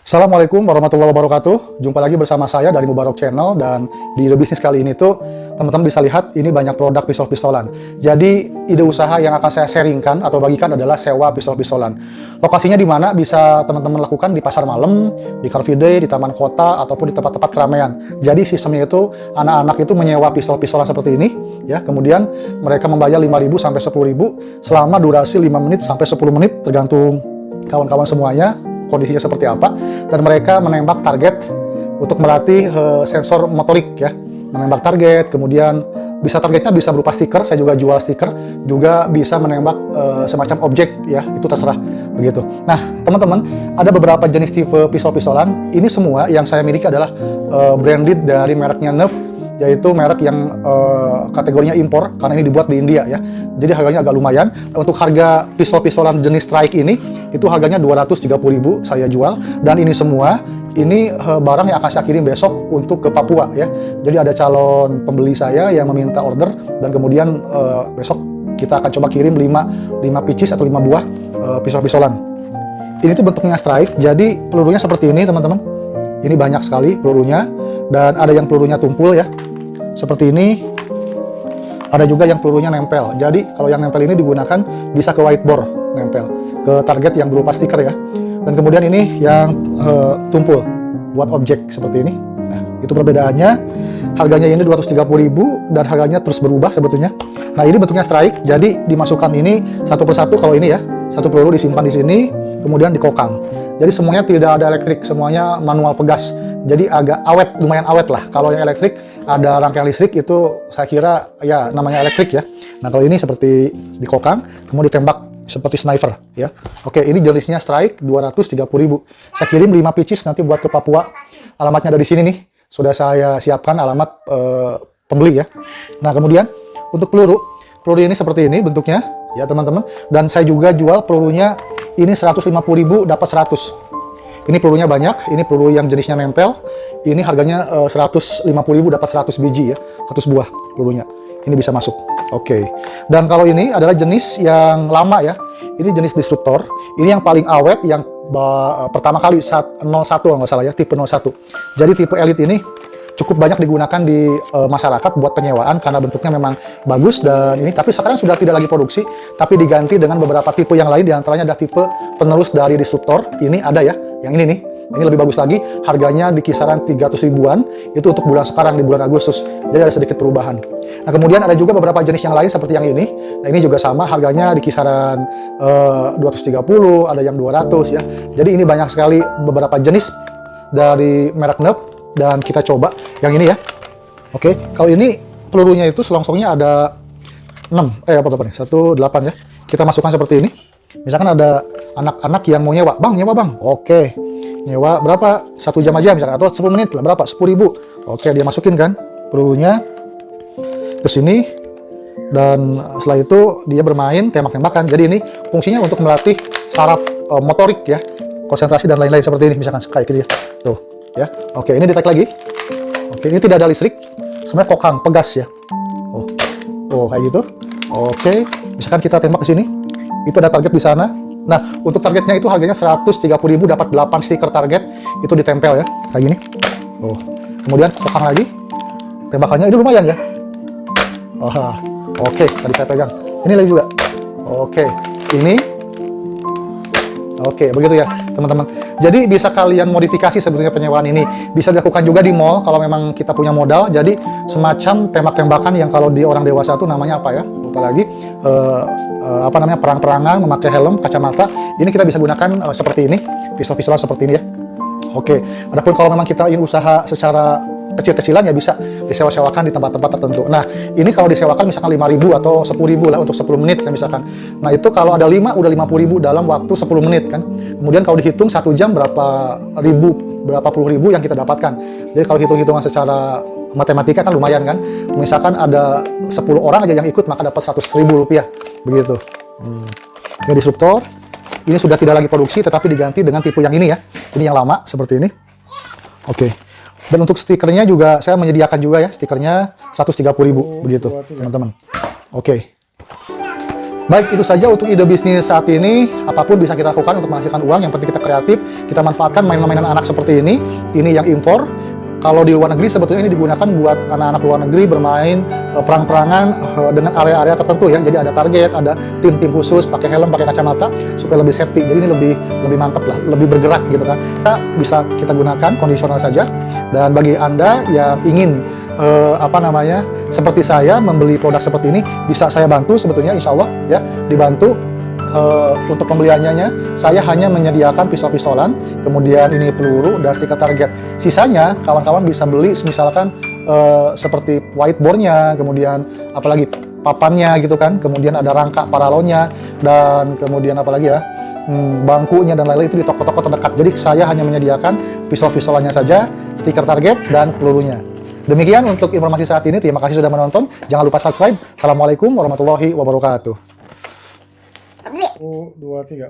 Assalamualaikum warahmatullahi wabarakatuh. Jumpa lagi bersama saya dari Mubarok Channel dan di The Business kali ini tuh teman-teman bisa lihat ini banyak produk pistol-pistolan. Jadi ide usaha yang akan saya sharingkan atau bagikan adalah sewa pistol-pistolan. Lokasinya di mana bisa teman-teman lakukan di pasar malam, di car free day, di taman kota ataupun di tempat-tempat keramaian. Jadi sistemnya itu anak-anak itu menyewa pistol-pistolan seperti ini ya. Kemudian mereka membayar 5.000 sampai 10.000 selama durasi 5 menit sampai 10 menit tergantung kawan-kawan semuanya kondisinya seperti apa dan mereka menembak target untuk melatih uh, sensor motorik ya. Menembak target kemudian bisa targetnya bisa berupa stiker saya juga jual stiker juga bisa menembak uh, semacam objek ya itu terserah begitu. Nah teman-teman ada beberapa jenis tipe pistol-pistolan ini semua yang saya miliki adalah uh, branded dari mereknya Nerf yaitu merek yang uh, kategorinya impor karena ini dibuat di India ya. Jadi harganya agak lumayan. Untuk harga pistol-pistolan jenis strike ini itu harganya 230.000 saya jual dan ini semua ini uh, barang yang akan saya kirim besok untuk ke Papua ya. Jadi ada calon pembeli saya yang meminta order dan kemudian uh, besok kita akan coba kirim 5 5 pieces atau 5 buah uh, pistol-pistolan. Ini tuh bentuknya strike. Jadi pelurunya seperti ini teman-teman. Ini banyak sekali pelurunya dan ada yang pelurunya tumpul ya seperti ini. Ada juga yang pelurunya nempel. Jadi kalau yang nempel ini digunakan bisa ke whiteboard nempel ke target yang berupa stiker ya. Dan kemudian ini yang uh, tumpul buat objek seperti ini. Nah itu perbedaannya. Harganya ini 230.000 dan harganya terus berubah sebetulnya. Nah ini bentuknya strike. Jadi dimasukkan ini satu persatu kalau ini ya. Satu peluru disimpan di sini kemudian dikokang. Jadi semuanya tidak ada elektrik. Semuanya manual pegas jadi agak awet lumayan awet lah kalau yang elektrik ada rangkaian listrik itu saya kira ya namanya elektrik ya. Nah kalau ini seperti dikokang, kemudian ditembak seperti sniper ya. Oke ini jenisnya strike 230.000. Saya kirim 5 pieces nanti buat ke Papua. Alamatnya ada di sini nih. Sudah saya siapkan alamat uh, pembeli ya. Nah kemudian untuk peluru, peluru ini seperti ini bentuknya ya teman-teman. Dan saya juga jual pelurunya ini 150.000 dapat 100. Ini pelurunya banyak, ini peluru yang jenisnya nempel. Ini harganya uh, 150.000 dapat 100 biji ya, 100 buah pelurunya. Ini bisa masuk. Oke. Okay. Dan kalau ini adalah jenis yang lama ya. Ini jenis disruptor. Ini yang paling awet yang uh, pertama kali saat 01 kalau nggak salah ya, tipe 01. Jadi tipe elite ini cukup banyak digunakan di uh, masyarakat buat penyewaan karena bentuknya memang bagus dan ini tapi sekarang sudah tidak lagi produksi tapi diganti dengan beberapa tipe yang lain di antaranya ada tipe penerus dari disruptor. Ini ada ya yang ini nih. Ini lebih bagus lagi harganya di kisaran 300 ribuan itu untuk bulan sekarang di bulan Agustus. Jadi ada sedikit perubahan. Nah kemudian ada juga beberapa jenis yang lain seperti yang ini. Nah ini juga sama harganya di kisaran uh, eh, 230 ada yang 200 ya. Jadi ini banyak sekali beberapa jenis dari merek Nerf dan kita coba yang ini ya. Oke, kalau ini pelurunya itu selongsongnya ada 6, eh apa berapa nih? 1, 8 ya. Kita masukkan seperti ini. Misalkan ada anak-anak yang mau nyewa, bang nyewa bang, oke. Nyewa berapa? Satu jam aja misalkan, atau 10 menit lah, berapa? 10 ribu. Oke, dia masukin kan pelurunya ke sini. Dan setelah itu dia bermain tembak-tembakan. Jadi ini fungsinya untuk melatih saraf e, motorik ya, konsentrasi dan lain-lain seperti ini misalkan kayak gitu ya. Tuh ya. Oke, ini ditarik lagi. Oke, ini tidak ada listrik. Sebenarnya kokang, pegas ya. Oh. Oh, kayak gitu. Oke, misalkan kita tembak ke sini. Itu ada target di sana. Nah, untuk targetnya itu harganya 130.000 dapat 8 stiker target. Itu ditempel ya, kayak gini. Oh. Kemudian kokang lagi. Tembakannya ini lumayan ya. Oh, oke, tadi saya pegang. Ini lagi juga. Oke, ini Oke, begitu ya, teman-teman. Jadi bisa kalian modifikasi sebetulnya penyewaan ini. Bisa dilakukan juga di mall kalau memang kita punya modal. Jadi semacam tembak-tembakan yang kalau di orang dewasa itu namanya apa ya? Lupa lagi. Uh, uh, apa namanya perang-perangan, memakai helm, kacamata. Ini kita bisa gunakan uh, seperti ini, pistol-pistolan seperti ini ya. Oke, adapun kalau memang kita ingin usaha secara kecil-kecilan ya bisa disewa-sewakan di tempat-tempat tertentu. Nah, ini kalau disewakan misalkan 5.000 atau 10.000 lah untuk 10 menit kan misalkan. Nah, itu kalau ada 5 udah 50.000 dalam waktu 10 menit kan. Kemudian kalau dihitung satu jam berapa ribu, berapa puluh ribu yang kita dapatkan. Jadi kalau hitung-hitungan secara matematika kan lumayan kan. Misalkan ada 10 orang aja yang ikut maka dapat 100 ribu rupiah. Begitu. Hmm. Ini disruptor. Ini sudah tidak lagi produksi tetapi diganti dengan tipe yang ini ya. Ini yang lama seperti ini. Oke. Okay. Dan untuk stikernya juga saya menyediakan juga ya, stikernya 130.000 begitu, teman-teman. Oke. Okay. Baik, itu saja untuk ide bisnis saat ini. Apa pun bisa kita lakukan untuk menghasilkan uang. Yang penting kita kreatif, kita manfaatkan mainan-mainan anak seperti ini. Ini yang impor. Kalau di luar negeri sebetulnya ini digunakan buat anak-anak luar negeri bermain eh, perang-perangan eh, dengan area-area tertentu ya. Jadi ada target, ada tim-tim khusus, pakai helm, pakai kacamata supaya lebih safety. Jadi ini lebih lebih mantap lah, lebih bergerak gitu kan. Kita bisa kita gunakan kondisional saja. Dan bagi anda yang ingin eh, apa namanya seperti saya membeli produk seperti ini bisa saya bantu sebetulnya insya Allah ya dibantu eh, untuk pembeliannya saya hanya menyediakan pistol-pistolan kemudian ini peluru dan stiker target sisanya kawan-kawan bisa beli misalkan eh, seperti whiteboardnya kemudian apalagi papannya gitu kan kemudian ada rangka paralonnya dan kemudian apalagi ya hmm, bangkunya dan lain-lain itu di toko-toko terdekat jadi saya hanya menyediakan pistol-pistolannya saja stiker target dan pelurunya Demikian untuk informasi saat ini. Terima kasih sudah menonton. Jangan lupa subscribe. Assalamualaikum warahmatullahi wabarakatuh. Satu, dua, tiga.